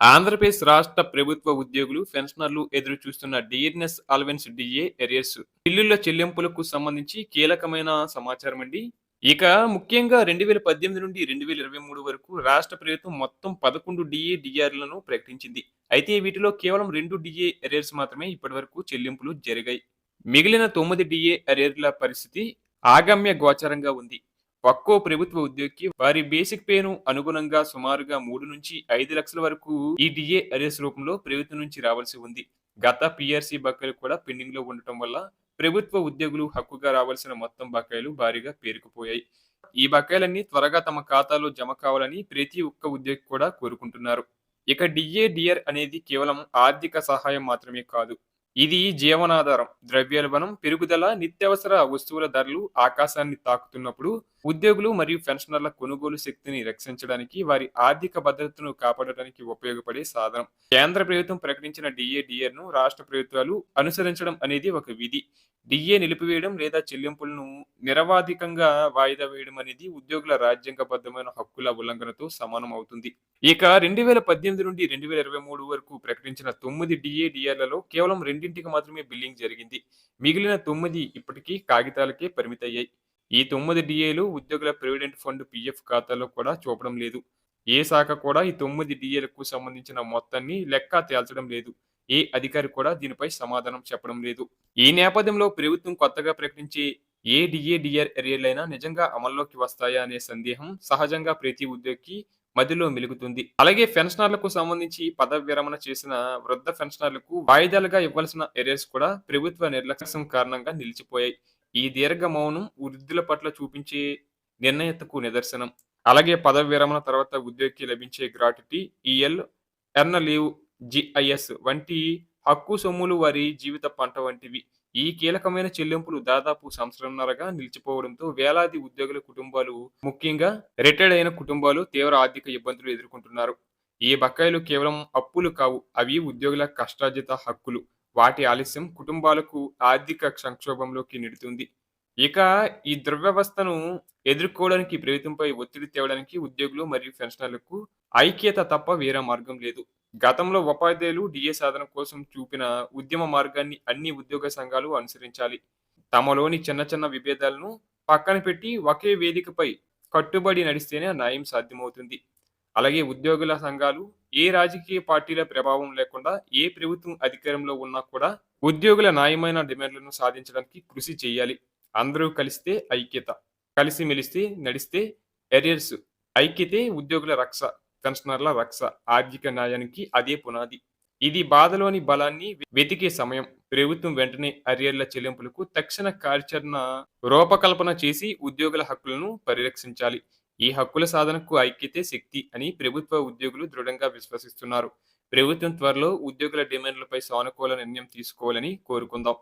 ఆంధ్రప్రదేశ్ రాష్ట్ర ప్రభుత్వ ఉద్యోగులు, పెన్షనర్లు ఎదురు చూస్తున్న డిఎన్ఎస్ అలవెన్స్ డిఏ ఎరియర్స్ బిల్లుల చెల్లింపులకు సంబంధించి కీలకమైన సమాచారం అండి. ఇక ముఖ్యంగా 2018 నుండి 2023 వరకు రాష్ట్ర ప్రభుత్వం మొత్తం 11 డిఏ, డిఆర్‌లను ప్రకటించింది. అయితే వీటిలో కేవలం రెండు డిఏ ఎరియర్స్ మాత్రమే ఇప్పటివరకు చెల్లింపులు జరిగాయి. మిగిలిన తొమ్మిది డిఏ ఎరియర్ల పరిస్థితి ఆగమ్య గోచరంగా ఉంది. ఒక్కో ప్రభుత్వ ఉద్యోగికి వారి బేసిక్ పేను అనుగుణంగా సుమారుగా 3-5 లక్షల వరకు ఈ డిఏ అరెస్ రూపంలో ప్రభుత్వం నుంచి రావాల్సి ఉంది. గత పిఆర్సీ బకాయిలు కూడా పెండింగ్‌లో ఉండటం వల్ల ప్రభుత్వ ఉద్యోగులు హక్కుగా రావాల్సిన మొత్తం బకాయిలు భారీగా పేరుకుపోయాయి. ఈ బకాయిలన్నీ త్వరగా తమ ఖాతాలో జమ కావాలని ప్రతి ఒక్క ఉద్యోగి కూడా కోరుకుంటున్నారు. ఇక డిఏ, డిఆర్ అనేది కేవలం ఆర్థిక సహాయం మాత్రమే కాదు. ఇది జీవనాధారం, ద్రవ్యోల్బణం పెరుగుదల, నిత్యావసర వస్తువుల ధరలు ఆకాశాన్ని తాకుతున్నప్పుడు ఉద్యోగులు మరియు పెన్షనర్ల కొనుగోలు శక్తిని రక్షించడానికి, వారి ఆర్థిక భద్రతను కాపాడడానికి ఉపయోగపడే సాధనం. కేంద్ర ప్రభుత్వం ప్రకటించిన డిఏ, డిఆర్‌ను రాష్ట్ర ప్రభుత్వాలు అనుసరించడం అనేది ఒక విధి. డిఏ నిలిపివేయడం లేదా చెల్లింపులను నిరవాధికంగా వాయిదా వేయడం అనేది ఉద్యోగుల రాజ్యాంగబద్ధమైన హక్కుల ఉల్లంఘనతో సమానం అవుతుంది. ఇక 2018 నుండి 2023 వరకు ప్రకటించిన తొమ్మిది డిఏ, డిఆర్‌లలో కేవలం రెండింటికి మాత్రమే బిల్లింగ్ జరిగింది. మిగిలిన తొమ్మిది ఇప్పటికీ కాగితాలకే పరిమితయ్యాయి. ఈ తొమ్మిది డిఏలు ఉద్యోగుల ప్రావిడెంట్ ఫండ్ పిఎఫ్ ఖాతాలో కూడా చూపడం లేదు. ఏ శాఖ కూడా ఈ తొమ్మిది డిఏలకు సంబంధించిన మొత్తాన్ని లెక్క తేల్చడం లేదు. ఏ అధికారి కూడా దీనిపై సమాధానం చెప్పడం లేదు. ఈ నేపథ్యంలో ప్రభుత్వం కొత్తగా ప్రకటించే ఏ డిఏ, డిఆర్ ఎరియర్లైనా నిజంగా అమల్లోకి వస్తాయా అనే సందేహం సహజంగా ప్రతి ఉద్యోగికి మదిలో మెలుగుతుంది. అలాగే పెన్షనర్లకు సంబంధించి పదవి విరమణ చేసిన వృద్ధ పెన్షనర్లకు వాయిదాలుగా ఇవ్వాల్సిన ఎరేస్ కూడా ప్రభుత్వ నిర్లక్ష్యం కారణంగా నిలిచిపోయాయి. ఈ దీర్ఘ మౌనం వృద్ధుల పట్ల చూపించే నిర్ణయతకు నిదర్శనం. అలాగే పదవి విరమణ తర్వాత ఉద్యోగికి లభించే gratuity, EL, earned leave, GIS వంటి హక్కు సొమ్ములు వారి జీవిత పంట వంటివి. ఈ కీలకమైన చెల్లింపులు దాదాపు సంవత్సరంన్నరగా నిలిచిపోవడంతో వేలాది ఉద్యోగుల కుటుంబాలు, ముఖ్యంగా రిటైర్డ్ అయిన కుటుంబాలు తీవ్ర ఆర్థిక ఇబ్బందులు ఎదుర్కొంటున్నారు. ఈ బకాయిలు కేవలం అప్పులు కావు. అవి ఉద్యోగుల కష్టార్జిత హక్కులు. వాటి ఆలస్యం కుటుంబాలకు ఆర్థిక సంక్షోభంలోకి నెడుతుంది. ఇక ఈ దుర్వ్యవస్థను ఎదుర్కోవడానికి ప్రభుత్వంపై ఒత్తిడి తేవడానికి ఉద్యోగులు మరియు పెన్షనర్లకు ఐక్యత తప్ప వేరే మార్గం లేదు. గతంలో ఉపాధ్యాయులు డిఏ సాధన కోసం చూపిన ఉద్యమ మార్గాన్ని అన్ని ఉద్యోగ సంఘాలు అనుసరించాలి. తమలోని చిన్న చిన్న విభేదాలను పక్కన పెట్టి ఒకే వేదికపై కట్టుబడి నడిస్తేనే న్యాయం సాధ్యమవుతుంది. అలాగే ఉద్యోగుల సంఘాలు ఏ రాజకీయ పార్టీల ప్రభావం లేకుండా ఏ ప్రభుత్వం అధికారంలో ఉన్నా కూడా ఉద్యోగుల న్యాయమైన డిమాండ్లను సాధించడానికి కృషి చేయాలి. అందరూ కలిస్తే ఐక్యత, కలిసిమెలిసి నడిస్తే ఎరియర్స్ ఐక్యతే ఉద్యోగుల రక్ష, పెన్షనర్ల రక్ష. ఆర్థిక న్యాయానికి అదే పునాది. ఇది బాధలోని బలాన్ని వెతికే సమయం. ప్రభుత్వం వెంటనే అరియర్ల చెల్లింపులకు తక్షణ కార్యాచరణ రూపకల్పన చేసి ఉద్యోగుల హక్కులను పరిరక్షించాలి. ఈ హక్కుల సాధనకు ఐక్యతే శక్తి అని ప్రభుత్వ ఉద్యోగులు దృఢంగా విశ్వసిస్తున్నారు. ప్రభుత్వం త్వరలో ఉద్యోగుల డిమాండ్లపై సానుకూల నిర్ణయం తీసుకోవాలని కోరుకుందాం.